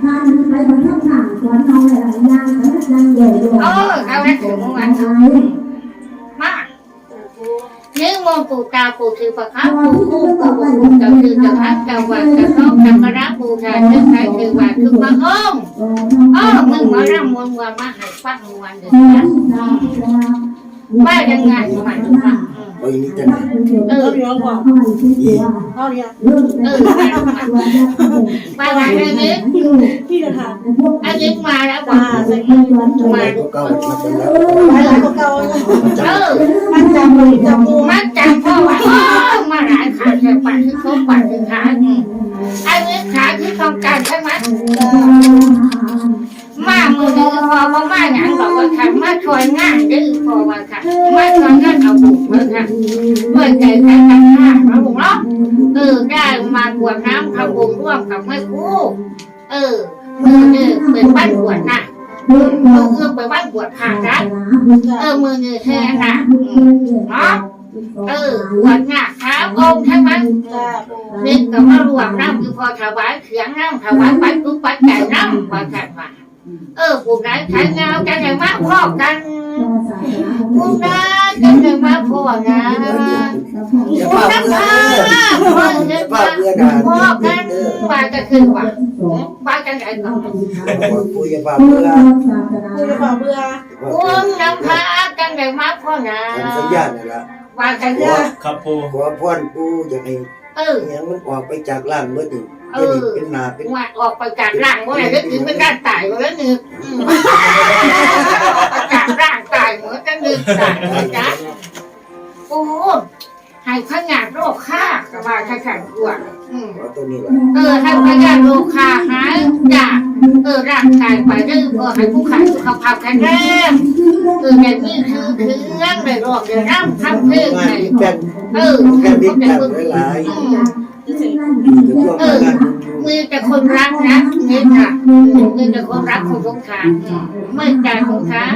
ทานไปบนช่องทางสวนทองหลายๆอย่างแล้วยังใหญ่ด้วยเออเอาไว้ถึงเมื่อวานถึงมานึกมองปู่ตาปู่ถือประคับปู่ปู่ปู่ปู่จะคือจะพักจะวัดจะต้องจะกระดับปู่ชายจะใช้คือวัดคือพระองค์เออมึงมาร่ำมวลวันมาให้ฟังมวลเดือดว่ายังไงมันว่า เอาอีนี่จะไหนเออเรื่องว่าเอาเนี่ยเออว่าว่าเรื่องนี้พี่จะถามอันนี้มาแล้วจ้าว่าใส่อะไรก็เก่ามาเป็นแล้วไปหลายเก่าเออมันจำเลยจำมูมัดจังพ่อว่าเออมาหลายขาเสียปัดที่เขาปัดที่ขาอืมอันนี้ขาที่ต้องการใช่ไหมมามือเดีย วพอมามาอย่างบอกว่าค่ะมาช่วยงานดื้อพอว่าค่ะมาช่วยงานเอาบุกเลยค่ะเมื่อใจใจกันห้าเราบุกเนาะเออได้มากวดน้ำทำบุญร่วมกับแม่ครูเออมือเนี่เป็นบ้านบวชน่ะมือเอื้อไปบ้านบวชผ่านนะเออมือนี่แท้น่ะเนาะเออวันหน้าขาองค์ใช่ไหมจ้านี่ก็มารวมน้ำคือพอถวายเสียงน้ำถวายปัจจุปัจจัยน้ำว่ากันว่า เออผู้ใดใช้เงาจะได้มาพ่อกันผู้ใดจะได้มาพ่อนะอย่าผู้พานั้นเพื่อมาพ่อจะอย่าพามาเพื่อกันพ่อกันว่าจะคือว่าว่ากันไหนก่อนคุยอย่าพาเพื่อคือจะฝ่าเบื่อคุณนำพากันได้มาพ่อนะทำสัญญาณนี่ละว่ากันขอครับปูขอพรปูอยากให้ เออยังมันออกไปจากร่างเมื่อนี่จะนี่เป็นนาเป็นว่าออกไปจากร่างว่าอะไรก็ถือเป็นการตายว่าแล้วนึกจากร่างตายเหมือนจะนึกตายนะจ๊ะโอ้ ให้ขนาดโรคฆ่าก็ว่าขนาดกลัวอืมขอตัวนี้ละเออให้พยาโรคฆ่าหายจากเออร่างกายไปได้พอให้ผู้ขายสุขภาพแข็งแรงเออแบบนี้คือคือเรื่องในรอบเดือนน้ำทำเพลงงาในนแป้นเออแป้นบิ๊กเป็นแป้นคนหลายอืมจะถึงๆจะช่วงงานมีแต่คนรักนะนี่ค่ะมีแต่คนรักคนสงสารไม่การสงสาร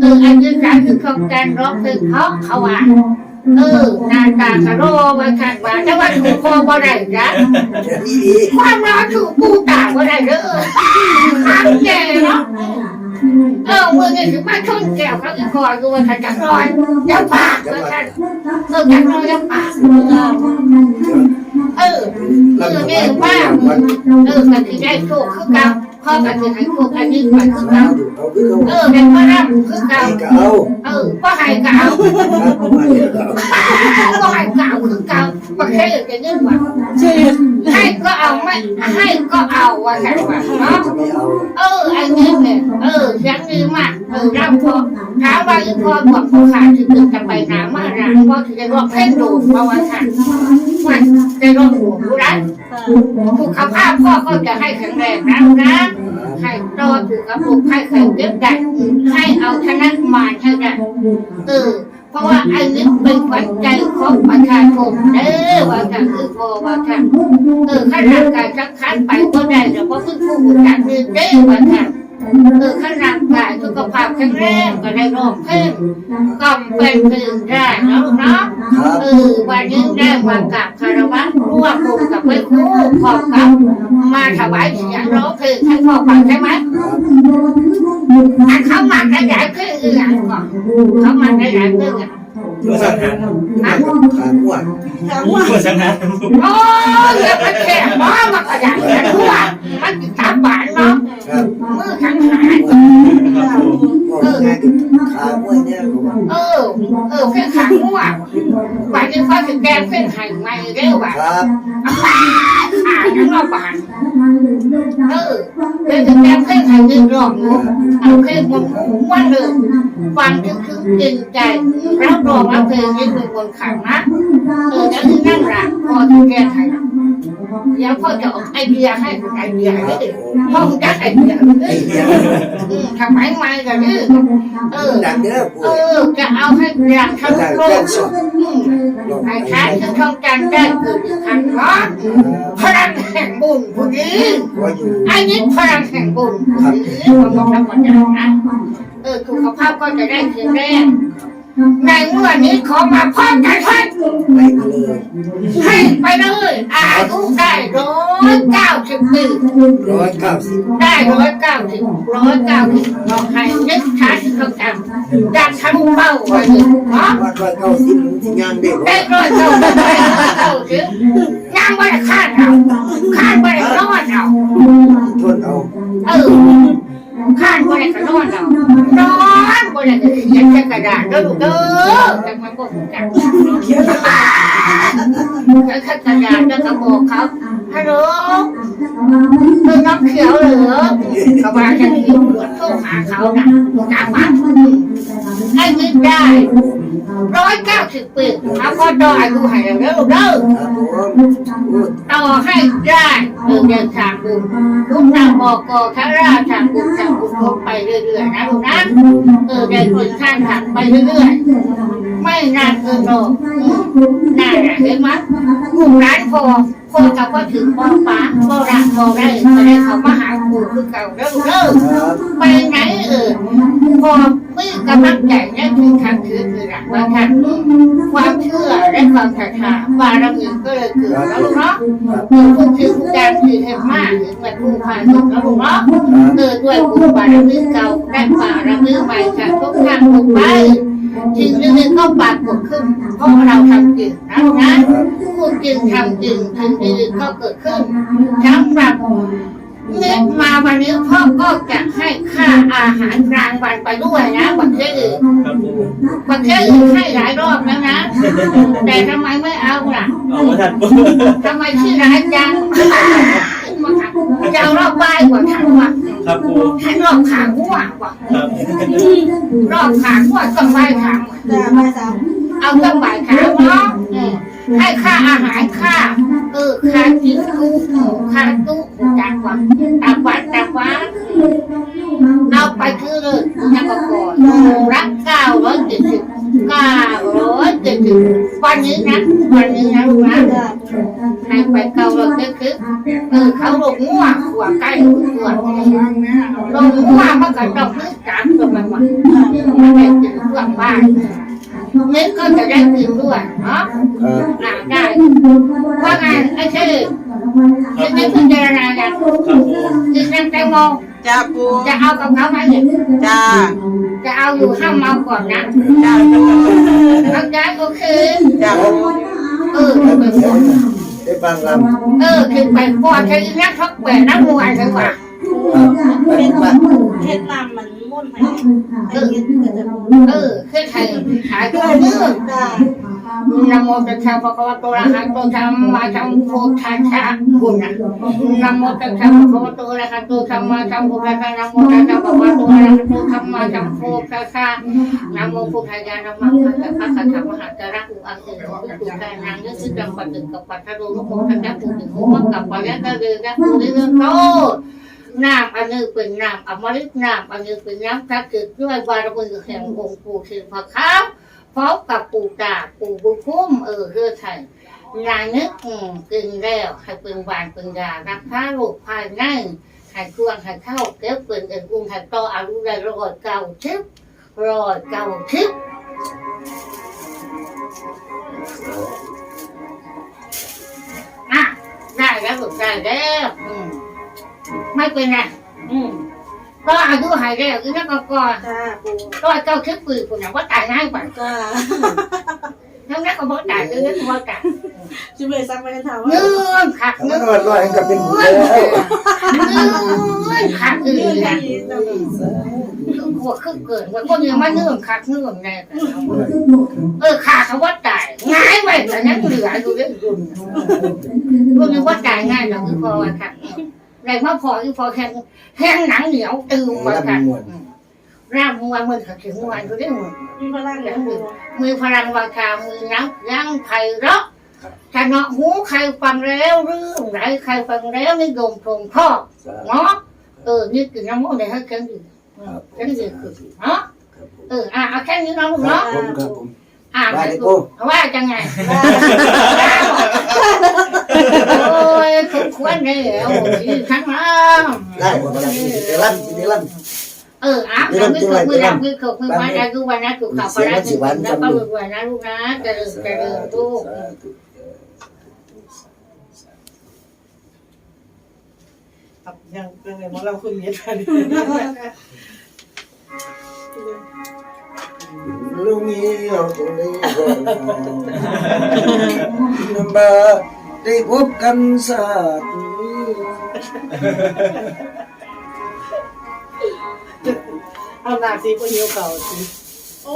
เอออันนี้การคือของการร้องเพลงเขาเขาว่า เออหน้าตากะโดไว้ขันว่าแต่ว่าถูกคอบ่ได้นะจะความรักถูกปูตาบ่ได้เด้อข้างแก่เนาะเออมือนี่ถึงมาชนแก้วเขาอีกคอยดูว่าขันจักรอยเดี๋ยวปากว่าขันเออจักรอยเดี๋ยวปากเออแล้วคือก็นี่ว่าว่าเออกันที่ได้โชคคือก่า พ่อกันที่ให้โชคอันนี้ไปคือเอาเก่าเอาคือเขาเออเป็นพ่อรับคือเก่าให้ก็เอาเออพ่อให้เก่าครับเอามาเนี่ยก็เอาพ่อให้เก่าคือเก่าประเทศจะยืดว่าชื่อให้ก็เอาไม่ให้ ก็เอาว่าแค่ว่าเนาะเออออันนี้เนี่ยเออเสียงดีมากเออรับพอถามว่าอีพ่อบอกพ่อขาดถึงจะไปหามาหาพ่อถึงจะรอกเพ่งดูเพราะว่าขาดมันจะรอกหัวรู้ได้สุขภาพพ่อก็จะให้แข็งแรงนะนะให้รอถูกกับลูกให้ใครเก็บได้ให้เอาชนะมาให้ได้เออ ราะว่าอันนี้เป็นปัจจัยของประชาชนเด้อว่าทางคือพอว่าทางเออข้าราชการจักขัดไปก็ได้แต่เพราะเพิ่งผู้บุญการเงินเด้อว่าทางเออข้าราชการสุขภาพแข็งแรงก็ได้รอบเพลงก็เป็นตื่นได้แล้วเนาะเออวันนี้ได้มากับ รวะร่วมวงกับแม่ครูพร้อมกับมาถวายเสียงร้องเพลงให้พ่อฟังใช่ไหมอันเขามาได้หลายเพลงานก่อนเขามาได้หลายเพลงอะเพื่อสังหารขาหัวถามว่าเพื่อสังหารโอ้ยอย่าไปแค่บ้ามันก็ได้แต่ทั่วมันตามบ้านเนาะมือขันหาย ปูก็ง่ายคือขาหัวเนี่ยก็ว่าเออ เออเพลงขันมั่ววันนี้เขาถึงแกงเพลงไห้ใหม่เร็วว่ะครับอ่านยังรอบบ้านเออเพลงถึงแกงเพลงไห้ยืนรองอยู่เอาเพลงมันม้วนเลยฟังถึงถึงจริงใจรับรองว่าเพลงนี้เป็นคนขันนะเออแล้วนั่งรักพอที่แก้ไข แล้วพ่อจะออกไอเดียให้ไอเดียให้พ่อจะไอเดียไอ้เหี้ยทำไมไม่กันนี่เออดังเด้อเอปู่อจะเอาให้อยากทั้งโลกให้ท้ายคือช่องการได้เกิดขันร้อนพลังแห่งบุญผู้นี้ว่าอยู่ไอ้นี้พลังแห่งบุญผู้นี้ความต้องทำหมดอย่างนั้นเออสุขภาพก็จะได้แข็งแรง ในเมื่อนี้ขอมาพร้อมกันท่านไปกันเลยให้ไปเลยอายุได้ร้อยเก้าสิบปีร้อยเก้าสิบได้ร้อยเก้าสิบร้อยเก้าสิบลองให้นึกช้าที่เขาจำจากทะลุเป้าไปเลยเนาะวัดร้อยเก้าสิบที่งานเด็กได้ร้อยเก้าสิบได้ร้อยเก้าสิบงานไม่ได้คาดเราคาดไม่ได้รอดเราทนเอาเออ ข้าดไม่ได้กระรอดเราร้อนไม่ได้เขียนแค่กระดาษแล้วลูกเด้อจังมันก็ถูกจับเขียนแค่กระดาษแล้วก็บอกเขาฮัลโหลเรื่อน้ำเขียวเหรอเขาว่าจะมีเหมือนโทรหาเขานะจากบ้านให้นึกได้ ร้อยเก้าสิบปีเอาก็ต่ออายุให้เร็วเด้อต่อให้ได้เออเดินทางบุญลูกนางบอกกอท้าราชทางบุญทางบุญลงไปเรื่อยๆนะลูกนะเออเดินคนข้างทางไปเรื่อยๆไม่นานเกินรอน่าเห็นไหมกลุ่มร้านพอ พอกับว่าถึงปอป้าปอรักปอได้ก็ได้เขามาหาปู่คือเก่าเด้อเด้อครับไปไหนเออพอไม่กำลังใจนี่คือทางคือคือหลักว่าทางความเชื่อและความศรัทธาบารมีก็เลยเกิดแล้วลูกเนาะคือผู้ถือผู้การคือเทพมากหรือแบบผู้พาสุดแล้วลูกเนาะเกิดด้วยบุญบารมีเก่าได้บารมีใหม่จากทุกทางทุกไป สิ่งหนึ่งก็ปรากฏขึ้นเพราะเราทำจริงนะนะพูดจริงทำจริงสิ่งหนึ่งก็เกิดขึ้นสำหรับเน็ตมาวันนี้พ่อก็จะให้ค่าอาหารรางวัลไปด้วยนะบักเชื่อครับปูบักเชื่อให้หลายรอบแล้วนะ แต่ทำไมไม่เอาล่ะเอามาทันปูทำไมชื่อร้ายจัง จะเอารอบใบายกว่าทันวะครับปูทันรอบขางหัวกว่าครับรอบขางหัวต้องใบายขางจ้ามาสามเอาต้องใบายขางเนาะอืมให้ค่าอาหารค่าเออค่าจิ้มคู่ค่าตู้จากวัดตากวัดตากวัดเอาไปคือเลยยังก็ก่อนรักเก้าร้อยเจ็ดสิบเก้าร้ยจ็ดสิบวันนี้นะวันนี้นะลูกนะจ้าให้ไปเก้าร้อยเจ็ดสิบเออเขาลงงัวหัวใกล้หัวหลงงัวมันก็ต้องนึกจานตัวมันว่าไม่ได้กินเพื่อนบ้านน็ตก็จะได้กินด้วยเนาะครับน่าได้ว่าไงไอ้ชื่อจะไม่พิจารณากันครับปูกินแตงโม จ้าปูจะเอากับเขาไหมเนี่ยจ้าจะเอาอยู่ห้ามเมาก่อนนะจ้าน้องย้ายโอเคจ้าปูเออไปก่อนได้บางลเออคือไปก่อนใช้นักทักแปดนักมวยเลยว่ะำเป็นบัตรเฮ็ดน้ำมันมุ่นไปไอ้เฮ็ดก็จะเออคือไทยหายตัวเนื้อจ้า นะโมตัสสะภะคะวะโตอะระหะโตสัมมาสัมพุทธัสสะคุณนะนะโมตัสสะภะคะวะโตอะระหะโตสัมมาสัมพุทธัสสะนะโมตัสสะภะคะวะโตอะระหะโตสัมมาสัมพุทธัสสะนะโมพุทธายานะมะคะตะภะคะตะมหาตระอุอังคุตุตุกานังยะสิกัมปะตึกกัปปะทะโรโมทัสสะปุติโมกัปปะยะตะเรยะปุริเรโตน้ำอันนี้เป็นน้ำอมฤตน้ำอันนี้เป็นน้ำพระเกิดด้วยบารมีแห่งองค์ปู่ชื่อพระขาว พร้อมกับปู่ตาปู่บุญคุ้มเออเรือไทยงานนึกกินแล้วให้เป็นหวานเป็นยารักษาโรคภายในให้เครื่องให้เข้าเก็บเป็นเอ็นอุ้งให้ต่ออายุได้ร้อยเก้าชิบร้อยเก้าชิบอะได้แล้วได้แล้วไม่เป็นไรอืม ก็อายุหายแล้วอีนั่นก็ก่อนจ้าปูก็เจ้าคิดปืนคนนั้นว่าตายง่ายกว่าจ้าทั้งนั้นก็บอกตายทั้งนั้นก็บอกตายจิเบซักไปถามว่าเงื่อนขัดถ้ามัเงื่นอนนวดร้อยก็เป็นบุญเงื่แล้อนวขัดอื่เรื่อนนนะดีจ้าปูหัวขึ้นเกินว่าคนยังมาเงื่อนขัดเงื่อนแน่เออขาเขาว่าตายง่ายไปแต่นั้นเหลืออยู่เรื่องรุ่นรุ่นนี้ว่าตายง่ายหรอกคือพอว่าค่ะ แต่ว่าพอคือพอแห้งแห้งหนังเหนียวตึงมาค่ะร่างมวยมันถึงมวยอยู่ได้หมดมีพลังอย่างปูมือพลังวาจามือนักยังไพเราะถ้าเนาะหูใครฟังแล้วเรื่องไหนใครฟังแล้วนี่โดมทงพ่อเนาะเออนี่คือน้ำมันได้ให้แค่นี้แค่นี้คือเนาะเอออะเอาแค่นี้เนาะลูกครัเนาะบผมครับผมอะว่าดิลูกูกว่าจังไงโอ้ย คุณควรได้แล้วที่ทั้งนั้นได้หมดแล้วสิเดลันสิเดลันเออออะแล้วมือขบมือดับมือขบมือไว้แล้วดูวันนะถูกข่าวไปแล้วถึงแล้วก็รวยๆนะลูกนะเจริญเจริญลูกครับยังยังไงมองเราคุณเมียกันลูกนี้เอาตรงนี้ก่อนลำบาก ได้พบกันสักนี้เอาหน้าสีพวกเหี่ยวเก่าสิ โอ้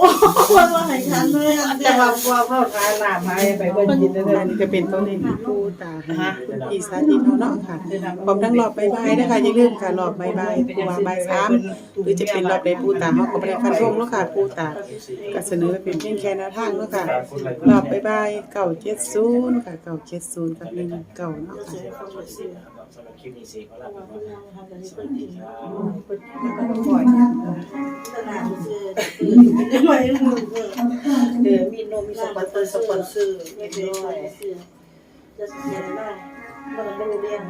ว่าว่าให้คันเลยแต่ว่าว่าพ่อทานหน้ามาไปเบิ่งกินได้เลย อันนี้ก็เป็นต้นนี้ปูตาฮะอีสานดินเนาะค่ะพร้อมทั้งรอบใบใบนะคะอย่าลืมค่ะรอบใบใบปูวาใบสามหรือจะเป็นรอบใดปูตาเขาก็ไม่ได้ฟันธงเนาะค่ะปูตาก็เสนอเป็นเพียงแค่แนวทางเนาะค่ะรอบใบใบเก่าเจ็ดศูนย์ค่ะเก่าเจ็ดศูนย์กับหนึ่งเก่าเนาะค่ะ สำหรับคลิปนี้สิขอลาไปก่อนเดี๋ยวมีนมมีสปอนเซอร์สปอนเซอร์ไม่เป็นไรจะเสียได้มันไม่รู้เรื่อง